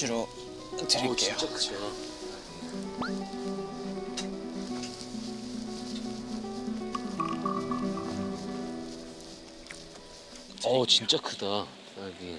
수시로 드릴게요. 어우 진짜 크다 딸기.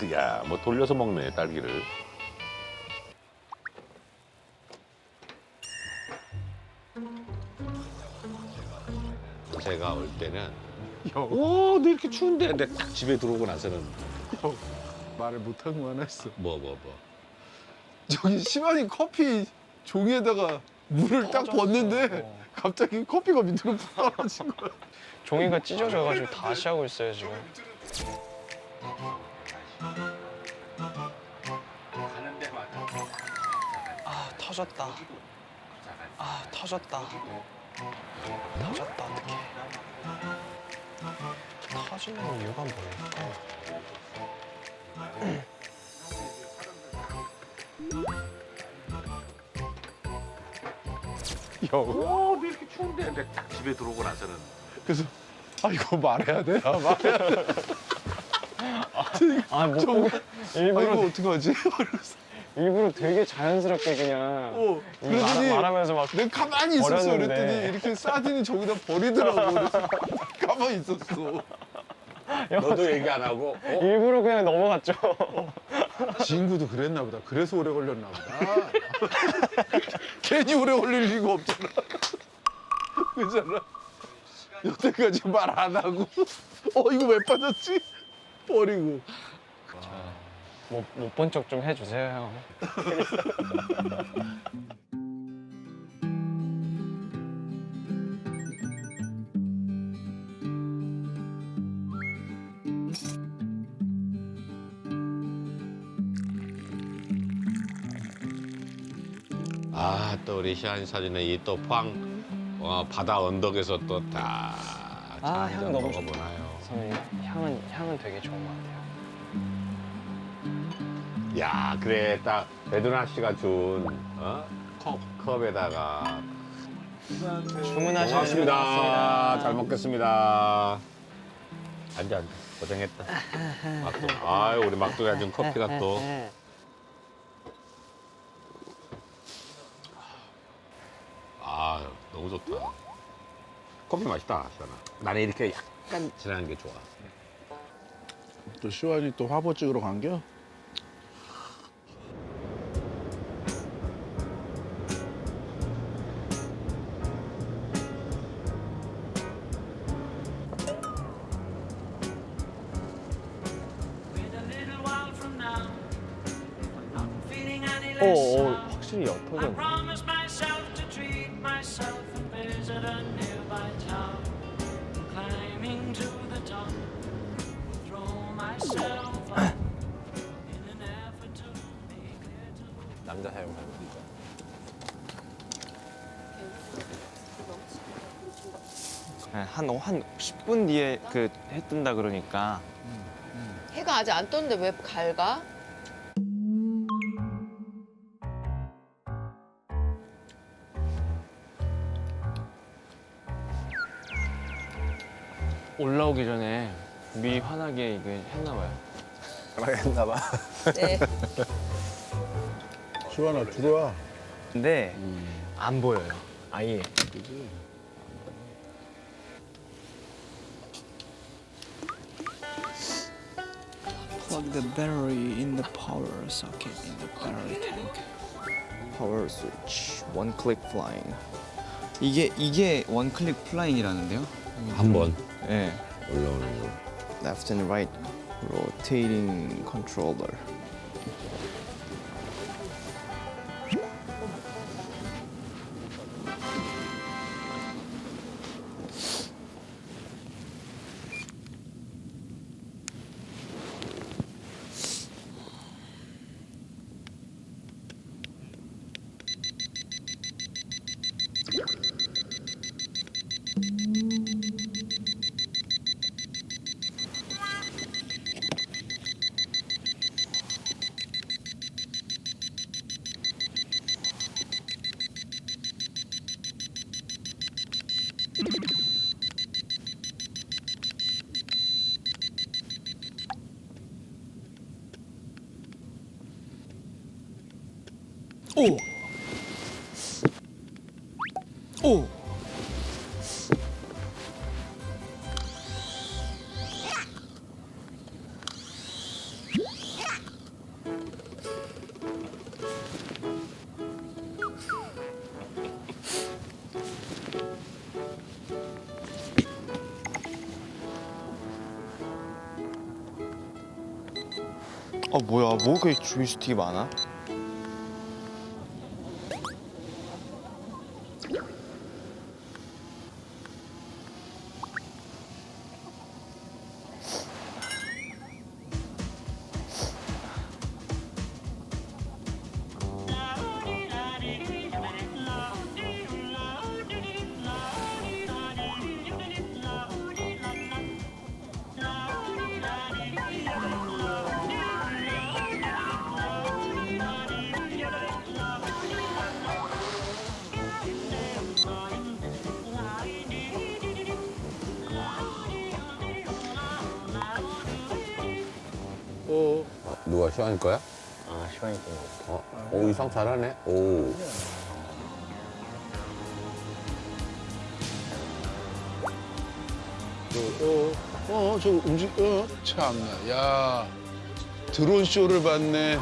딸기를. 야, 뭐 돌려서 먹네 딸기를. 제가 올 때는 오, 너 이렇게 추운데 근데 딱 집에 들어오고 나서는 말을 못한 거 하나 있어. 뭐 뭐 뭐. 저기 시간이 커피 종이에다가 물을 딱 붓는데 갑자기 커피가 밑으로 떨어진 거야. 종이가 찢어져가지고 다시 하고 있어요 지금. 터졌다. 아 터졌다. 터졌다 어떡해. 터지는 이유가 뭘까? 오, 너 이렇게 추운데 근데 딱 집에 들어오고 나서는 그래서 아 이거 말해야 돼? 아, 말해야 돼. 아못 저거 보고 아 일부러 이거 어떡하지? 일부러 되게 자연스럽게 그냥 어, 말, 그러더니 말하면서 막 내가 가만히 있었어. 버렸는데. 그랬더니 이렇게 사진이 저기다 버리더라고. 그래서 가만히 있었어. 너도 얘기 안 하고 어? 일부러 그냥 넘어갔죠. 친구도 그랬나 보다. 그래서 오래 걸렸나 보다. 괜히 오래 걸릴 이유가 없잖아. 그잖아. 여태까지 말 안 하고 어 이거 왜 빠졌지? 버리고. 못 본 척 좀 해주세요 형. 아, 또 우리 시안 사진에 이 또 포항 어, 바다 언덕에서 또딱 아, 향 너무 먹어보나요? 선생님 향은 향은 되게 좋은 것 같아요. 야, 그래 딱 배두나 씨가 준 어? 컵 컵에다가 주문하시는 고맙습니다. 잘 먹겠습니다. 앉아 앉아 고생했다. 막두, 아유 우리 막두가 준 커피가 또. 아 너무 좋다. 커피 맛있다, 시원아. 나는 이렇게 약간 진한 게 좋아. 또 시완이 또 화보 찍으러 간겨? 10분 뒤에 그해 뜬다 그러니까 해가 아직 안 떴는데 왜 갈가? 올라오기 전에 미리 환하게 이거 했나 봐요. 네. 시완아 들어와. 근데 안 보여요. 아예. plug the battery in the power socket in the battery tank. Power switch, one click flying. 이게 이게 원 클릭 플라잉이라는데요? 한 번 네. 올라오는 거. Left and right rotating controller. 오! 어 뭐야? 뭐 그렇게 조이스틱이 많아? 어, 누가 시환이 거야? 아 시간이 좀 어, 오 이상 잘하네. 오. 어, 어, 저 움직, 어, 참나, 야, 드론 쇼를 봤네.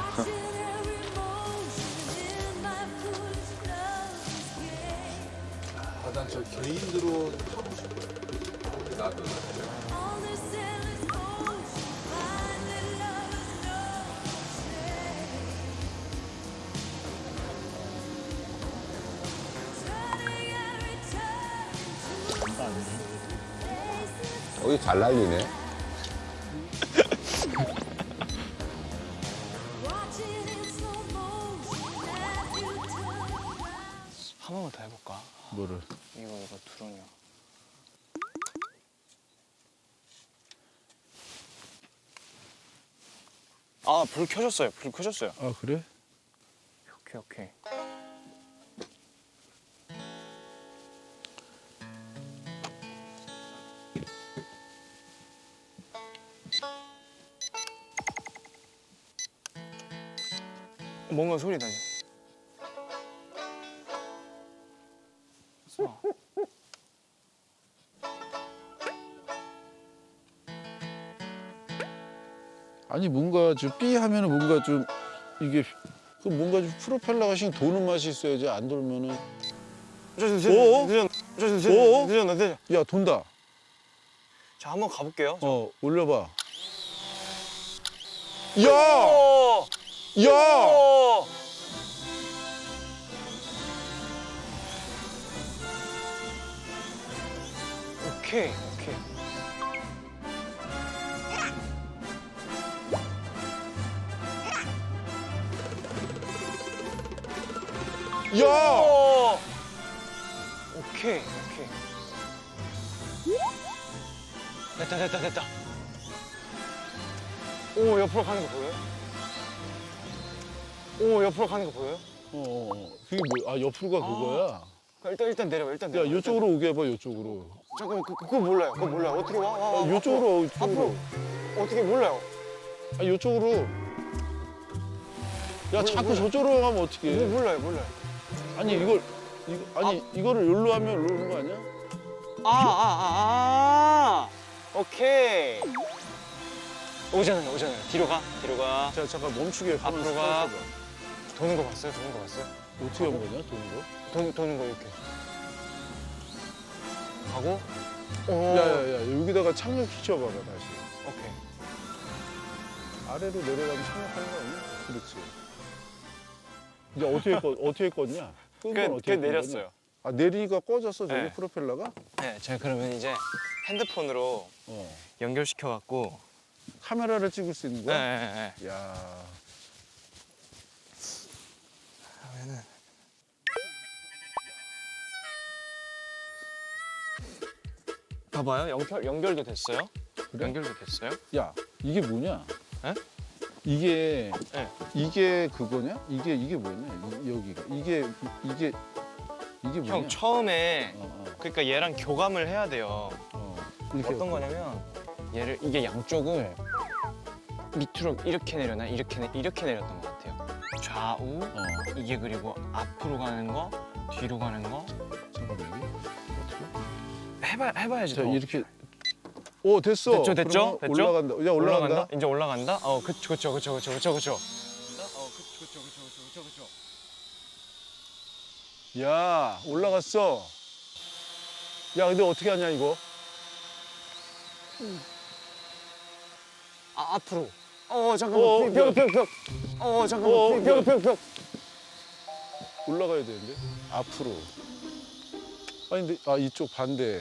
여기 잘 날리네. 한 번만 더 해볼까? 뭐를? 이거 이거 드론이야. 아, 불 켜졌어요. 불 켜졌어요. 아, 그래? 오케이, 오케이. 뭔가 소리 나죠? 어. 아니, 뭔가 저삐 하면은 뭔가 좀 이게 그 뭔가 좀 프로펠러가 씩 도는 맛이 있어야지 안 돌면은 늦었, 늦었, 늦었, 오? 늦었. 야 돈다. 자, 한번 가볼게요. 어 올려봐. 야, 오! 야, 오! 오케이, 오케이. 야. 오! 오케이, 오케이. 됐다, 됐다, 됐다. 오, 옆으로 가는 거 보여요? 오, 옆으로 가는 거 보여요? 어, 어, 어. 그게 뭐? 아 옆으로가 그거야. 일단 일단 내려봐, 일단 야 내려. 이쪽으로 오게 해봐 이쪽으로. 잠깐만, 그, 그거 몰라요. 그거 몰라요. 어떻게 와? 와, 와, 아, 앞으로. 이쪽으로 이쪽으로. 앞으로. 어떻게 몰라요? 아 이쪽으로. 야 자꾸 저쪽으로 가면 어떻게? 뭐 몰라요, 몰라요. 아니 이걸 이거 아니 이거를 여기로 하면 여기로 오는 거 아니야? 아, 아, 아, 아. 오케이. 오잖아요, 오잖아요. 뒤로 가, 뒤로 가. 자 잠깐 멈추게. 앞으로 가. 도는 거 봤어요? 도는 거 봤어요? 어떻게 한 거냐 도는 거? 도, 도는 거 이렇게. 오. 야야야 여기다가 착륙 시켜봐봐 다시. 오케이. 아래로 내려가면 착륙하는 거 아니야? 그렇지. 이제 어떻게 꺼 어떻게 껐냐? 끈건 그, 그 어떻게 끈 내렸어요. 거냐? 아 내리가 꺼졌어 저기 네. 프로펠러가? 네, 제가 그러면 이제 핸드폰으로 어. 연결시켜 갖고. 카메라를 찍을 수 있는 네, 거야? 네, 네. 야. 하면은. 봐봐요, 연결 연결도 됐어요. 그래? 연결도 됐어요. 야 이게 뭐냐? 에? 이게 네. 이게 그거냐? 이게 이게 뭐냐? 이- 여기가 이게 이- 이게 이게 뭐냐? 형 처음에 어, 어, 그러니까 얘랑 교감을 해야 돼요. 어. 이렇게 어떤 거냐면 얘를 이게 양쪽을 밑으로 이렇게 내려나 이렇게 내, 이렇게 내렸던 것 같아요. 좌우 어. 이게 그리고 앞으로 가는 거 뒤로 가는 거. 해봐 해봐야지. 자 더. 이렇게. 오 됐어. 됐죠, 됐죠? 됐죠? 올라간다. 야 올라간다. 이제 올라간다. 어 그쵸 그쵸 그쵸 그쵸 그쵸 그쵸. 어 그쵸 그쵸 그쵸 그쵸 그쵸 그쵸. 야 올라갔어. 야 근데 어떻게 하냐 이거? 아 앞으로. 어 잠깐만 어, 벽, 벽, 벽, 벽. 어 잠깐만 어, 벽, 벽, 벽, 벽. 올라가야 되는데 앞으로. 아니 근데 아 이쪽 반대.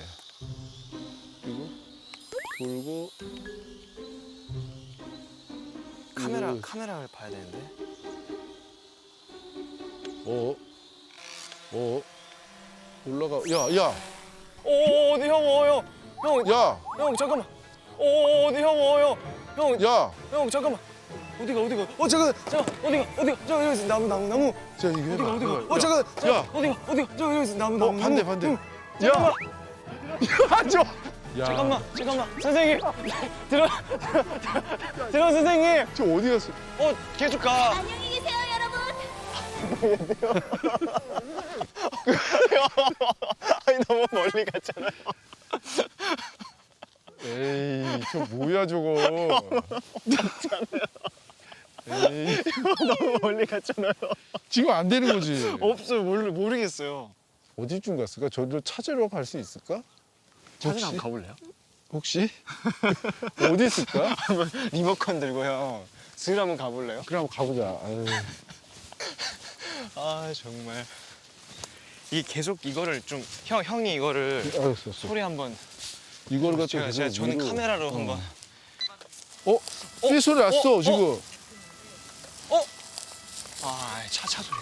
돌고. 카메라 이거- 카메라를 봐야 되는데. 어. 어. 올라가. 야 야. 오 어디 형 어, 형. 형, 야. 형 잠깐만. 오 어디 형 어, 형. 형, 야. 형 잠깐만. 어디가 어디가? 어 잠깐 잠깐 어디가 어디가? 저 여기 있어 나무 나무 나무. 자 이거. 어디가 어디가? 어 잠깐 야. 어디가 어디가? 저 여기 있어 나무 어 나무. 반대 나무. 반대. 응, 야. 잠깐만. 야 저. 야. 잠깐만 잠깐만 선생님 들어 들어 선생님. 저 어디 갔어? 어 계속 가. 안녕히 계세요, 여러분. 아니 너무 멀리 갔잖아요. 에이 저 뭐야 저거. 에이 너무 멀리 갔잖아요. 지금 안 되는 거지. 없어요 모르 모르겠어요. 어디쯤 갔을까? 저를 찾으러 갈 수 있을까? 찾으러 혹시? 가볼래요? 혹시? 어디 있을까? 리모컨 들고 형. 슥 한번 가볼래요? 그래 한번 가보자. 아유. 아 정말. 이 계속 이거를 좀 형 형이 이거를 알았어. 소리 한번 이걸 갖다 제가, 계속 제가 저는 위로. 카메라로 어. 한번 어? 삐 소리 났어 어? 지금. 아 차차 소리.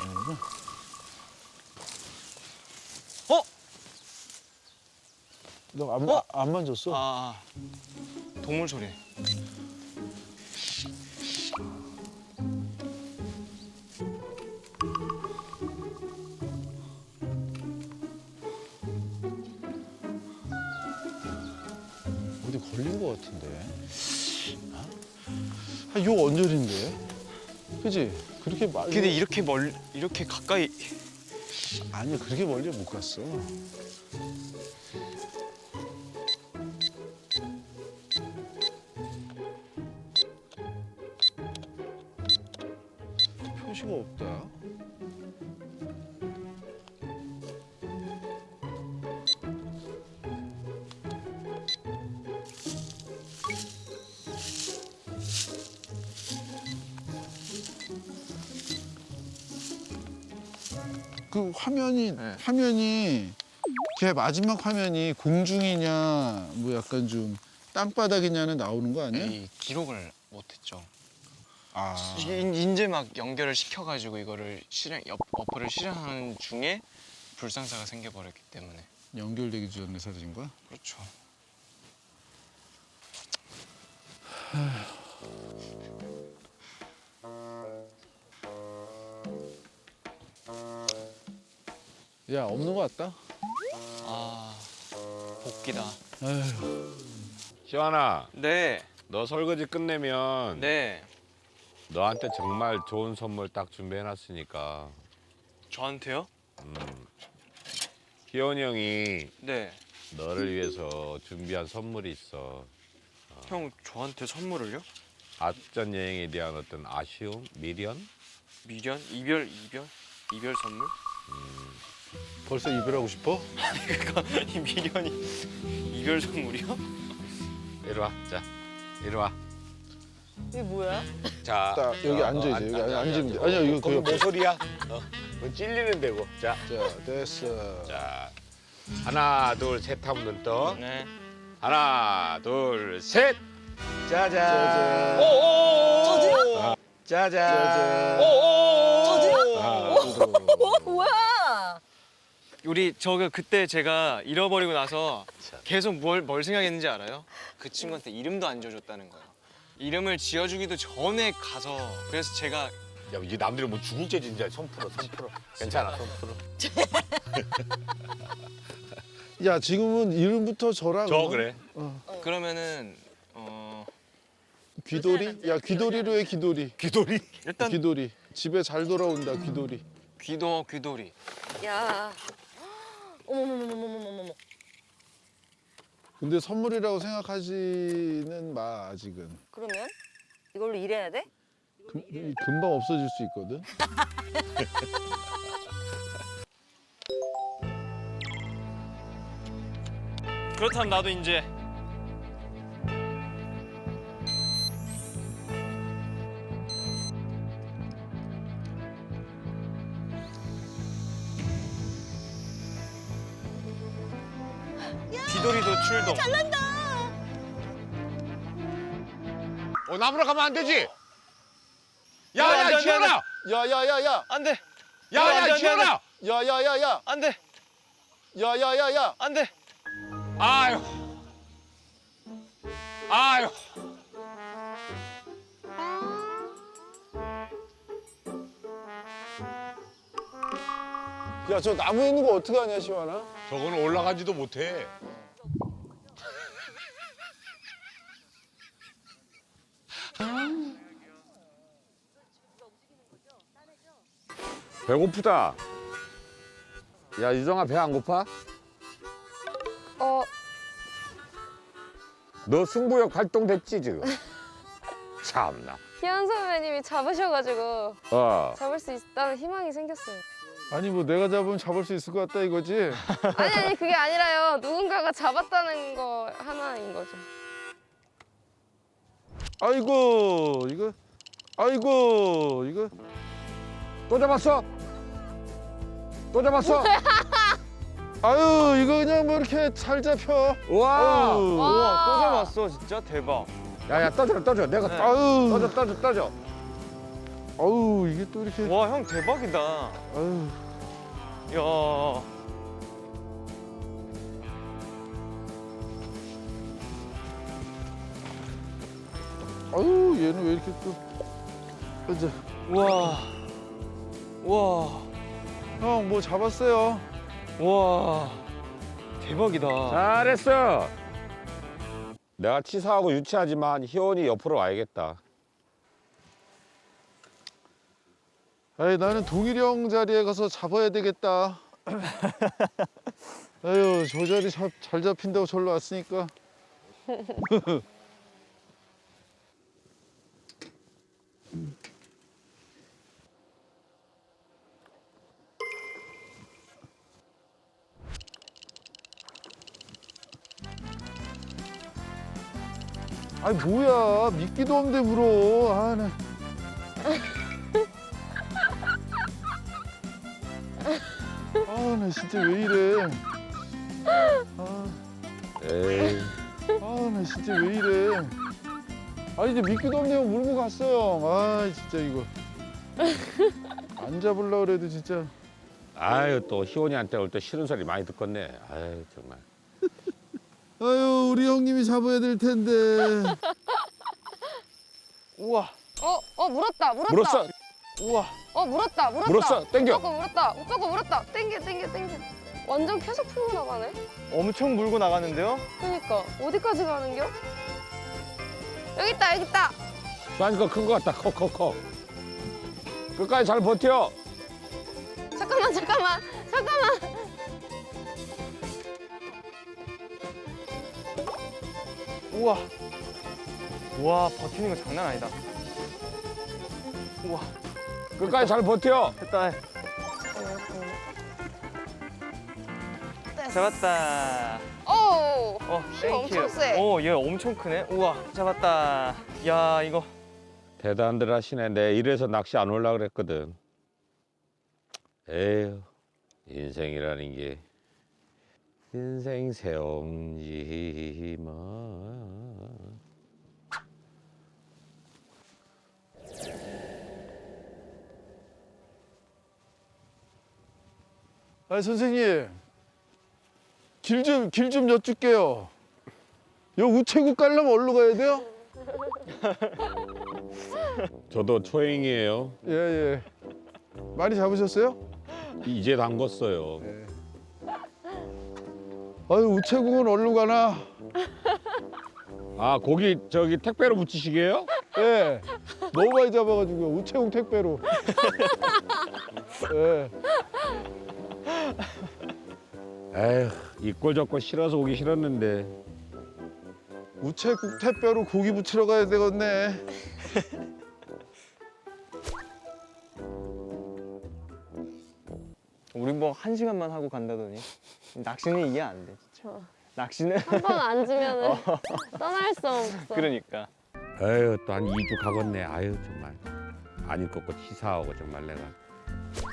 너안 어? 안 만졌어? 아 동물 소리. 어디 걸린 거 같은데. 아, 요 언저리인데. 그지? 그렇게 멀리. 근데 이렇게 멀 이렇게 가까이 아니 그렇게 멀리 못 갔어. 화면이 네. 화면이 걔 마지막 화면이 공중이냐 뭐 약간 좀 땅바닥이냐는 나오는 거 아니야? 이 기록을 못했죠. 아 인- 이제 막 연결을 시켜가지고 이거를 실행 업, 어플을 실행하는 중에 불상사가 생겨버렸기 때문에 연결되기 전에 사라진 거야? 그렇죠. 야 없는 거 같다. 아 복귀다. 시환아, 네, 너 설거지 끝내면 네. 너한테 정말 좋은 선물 딱 준비해놨으니까 저한테요? 희원이 형이 네. 너를 위해서 준비한 선물이 있어. 형 저한테 선물을요? 앞전 여행에 대한 어떤 아쉬움, 미련? 미련, 이별, 이별, 이별 선물? 벌써 이별하고 싶어? 이 미련이 이별 선물이요? 이리 와. 자, 이리 와. 이게 뭐야? 자, 딱 여기 어, 앉아 어, 이제 여기 앉아, 앉으면 돼. 아니야 이거 그 옆에. 뭔 소리야? 어, 그건 찔리는 데고. 자, 자 됐어. 자, 하나, 둘, 셋 하면 눈 떠. 네. 하나, 둘, 셋. 짜잔. 짜잔. 저도요? 짜잔. 짜잔. 저도요? 아, 어, 뭐야? 우리 저거 그때 제가 잃어버리고 나서 계속 뭘, 뭘 생각했는지 알아요? 그 친구한테 이름도 안 지어줬다는 거예요. 이름을 지어주기도 전에 가서 그래서 제가 야, 이제 남들이 뭐 죽을 죄 진짜 손 풀어, 손 풀어. 괜찮아, 손 풀어. 야 지금은 이름부터 저라. 저 그러면? 그래. 그러면은 어 귀돌이? 야 귀돌이로 해 귀돌이. 귀돌이. 일단 귀돌이. 집에 잘 돌아온다 귀돌이. 귀도 귀돌이. 야. 어머머머머머머머. 근데 선물이라고 생각하지는 마 아직은. 그러면 이걸로 일해야 돼? 금, 금방 없어질 수 있거든. 그렇다면 나도 이제 출동. 어, 나무로 가면 안 되지. 어, 안 돼, 야, 안 야, 돼, 지현아. 야 야 야 야. 안 돼. 야, 안 돼, 안 돼, 야, 안 지현아. 야 야 야 야. 안 돼. 야 야 야 야. 안 돼. 아유. 아유. 야 저 나무에 있는 거 어떻게 하냐 시원아? 저거는 올라가지도 못해. 배고프다. 야, 유정아 배 안 고파? 어, 너 승부욕 활동됐지 지금? 참나. 희연 선배님이 잡으셔가지고 어. 잡을 수 있다는 희망이 생겼어요. 아니 뭐 내가 잡으면 잡을 수 있을 것 같다 이거지? 아니 아니 그게 아니라요. 누군가가 잡았다는 거 하나인 거죠. 아이고 이거 아이고 이거 또 잡았어? 또 잡았어? 아유 이거 그냥 뭐 이렇게 잘 잡혀. 우와. 아유, 우와 또 잡았어 진짜 대박. 야야 떠줘 떠줘 내가 네. 아유, 떠줘 떠줘 떠줘. 아유 이게 또 이렇게. 와 형 대박이다. 아유, 야. 아유 얘는 왜 이렇게 또. 이제 와. 와. 형 뭐 잡았어요. 와. 대박이다. 잘했어. 내가 치사하고 유치하지만 희원이 옆으로 와야겠다. 아이 나는 동일이 형 자리에 가서 잡아야 되겠다. 아유 저 자리 잡, 잘 잡힌다고 절로 왔으니까. 아니 뭐야 미끼도 없는데 물어. 아 나. 아나 진짜 왜 이래. 아. 에이. 아, 나 진짜 왜 이래. 아, 이제 미끼도 없네요. 물고 갔어요. 아, 진짜 이거. 안 잡으려고 그래도 진짜. 아유 또 희원이한테 올 때 싫은 소리 많이 듣겠네. 아유 정말. 아유, 우리 형님이 잡아야 될 텐데. 우와. 어, 어 물었다, 물었다. 물었어. 우와. 어 물었다, 물었다. 물었어. 땡겨. 조금 물었다, 조금 물었다. 땡겨, 땡겨, 땡겨. 완전 계속 풀고 나가네. 엄청 물고 나가는데요? 그러니까 어디까지 가는겨? 여기 있다, 여기 있다. 나니까 큰거 같다. 커 커 커. 끝까지 잘 버텨. 잠깐만, 잠깐만, 잠깐만. 우와. 우와 버티는 거 장난 아니다. 우와 끝까지 잘 버텨. 됐다. 잡았다. 오. 어, 힘 엄청 세. 오, 얘 엄청 크네. 우와, 잡았다. 야, 이거 대단들 하시네. 내 이래서 낚시 안 올라 그랬거든. 에휴, 인생이라는 게 인생 세옹지마. 아 선생님 길 좀 길 좀 여쭐게요. 요 우체국 가려면 어디로 가야 돼요? 저도 초행이에요. 예 예. 많이 잡으셨어요? 이제 담궜어요. 아유 우체국은 어디로 가나? 아 고기 저기 택배로 붙이시게요? 예. 너무 많이 잡아가지고 우체국 택배로. 예. 에휴 이꼴 저꼴 싫어서 오기 싫었는데 우체국 택배로 고기 붙이러 가야 되겠네. 우리 뭐 한 시간만 하고 간다더니 낚시는 이게 안 돼, 진짜. 어. 낚시는 한번 앉으면 은 떠날 수 없어. 그러니까. 에휴 또 한 2주 가겠네 아유 정말 아닐 것고 치사하고 정말 내가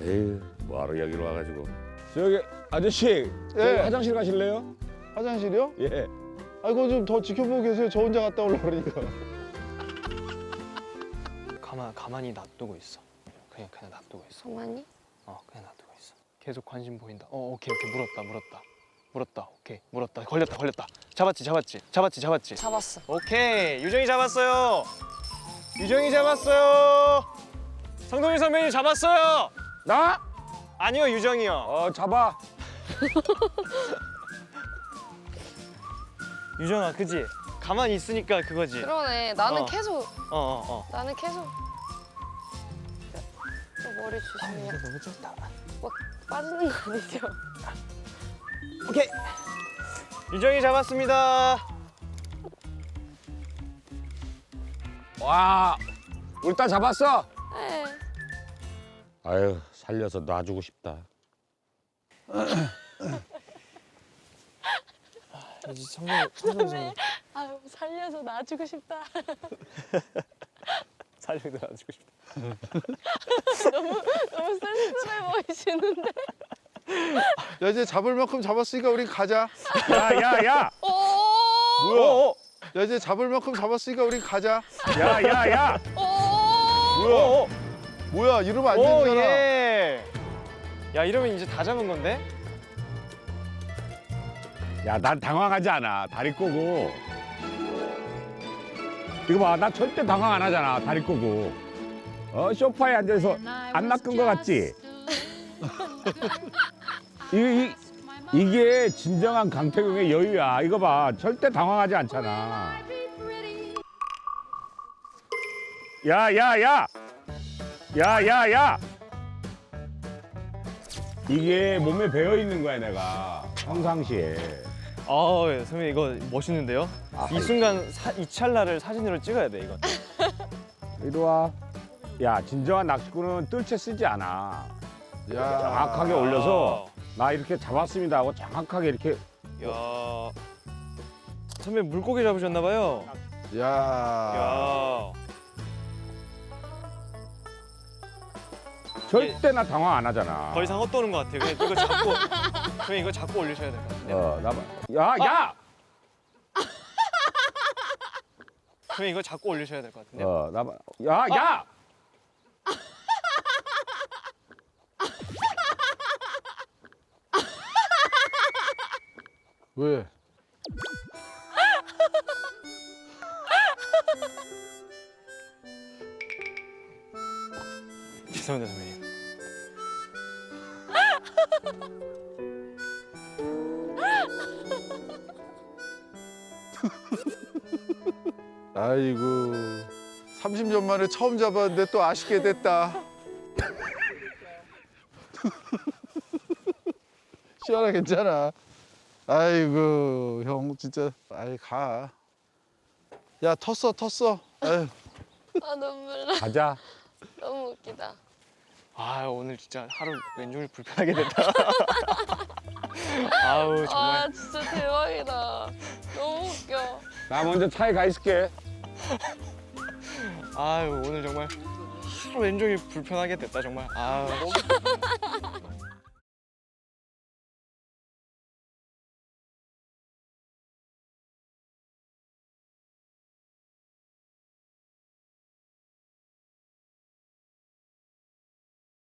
에휴 뭐하러 여기로 와가지고 저기 아저씨 저기 예. 화장실 가실래요? 화장실이요? 예 아이고 좀 더 지켜보고 계세요. 저 혼자 갔다 오려고 그러니까. 가만 가만히 놔두고 있어. 그냥 그냥 놔두고 있어. 가만히. 어, 그냥 놔두고 있어. 계속 관심 보인다. 어, 오케이 오케이 물었다 물었다 물었다. 오케이 물었다. 걸렸다 걸렸다. 잡았지 잡았지 잡았지 잡았지. 잡았어. 오케이 유정이 잡았어요. 유정이 잡았어요. 성동일 선배님 잡았어요. 나? 아니요 유정이요. 어 잡아 유정아 그지? 가만히 있으니까 그거지. 그러네. 나는 어. 계속 어 어 어. 나는 계속 저 머리 조심해요. 너무 좋다. 막 빠지는 거 아니죠? 오케이. 유정이 잡았습니다. 와 우리 딸 잡았어 네. 아유 살려서 놔주고 싶다 이제 성동 성동 선 아유 살려서 놔주고 싶다. 살려도 놔주고 싶다. 너무 쓸쓸해 보이시는데. 야 이제 잡을 만큼 잡았으니까 우리 가자. 야야 야 오. 뭐야 야 이제 잡을 만큼 잡았으니까 우리 가자. 야야 야 오. 뭐야? 뭐야 이러면 안 오 되잖아. 예. 야 이러면 이제 다 잡은 건데? 야 난 당황하지 않아. 다리 꼬고. 이거 봐 나 절대 당황 안 하잖아 다리 꼬고. 어 소파에 앉아서 안 낚은 거 같지? 이, 이, 이게 진정한 강태경의 여유야. 이거 봐 절대 당황하지 않잖아. 야 야 야 야 야 야 이게 몸에 배어 있는 거야 내가 평상시에 아 예, 선배님 이거 멋있는데요? 아, 이 순간 사, 이 찰나를 사진으로 찍어야 돼 이건. 이리 와. 야, 진정한 낚시꾼은 뜰채 쓰지 않아. 야. 정확하게 올려서 나 이렇게 잡았습니다 하고 정확하게 이렇게 야. 선배님 물고기 잡으셨나 봐요. 야. 야. 절대 나 당황 안 하잖아. 더 이상 헛도는 것 같아요. 그냥 이거 잡고 그냥 이거 잡고 올리셔야 될 것 같아요. 어, 나 봐. 야, 야! 그냥 이거 잡고 올리셔야 될 것 같은데. 어, 나 봐. 야, 야! 왜? 죄송합니다 선배님. 아이고 30년 만에 처음 잡았는데 또 아쉽게 됐다. 시원하 괜찮아. 아이고 형 진짜 아이 가. 야 텄어 텄어. 아 눈물 나. 가자. 너무 웃기다. 아 오늘 진짜 하루 왼종일 불편하게 됐다. 아우 정말. 아 진짜 대박이다. 너무 웃겨. 나 먼저 차에 가 있을게. 아유 오늘 정말 하루 왼종일 불편하게 됐다 정말. 아우.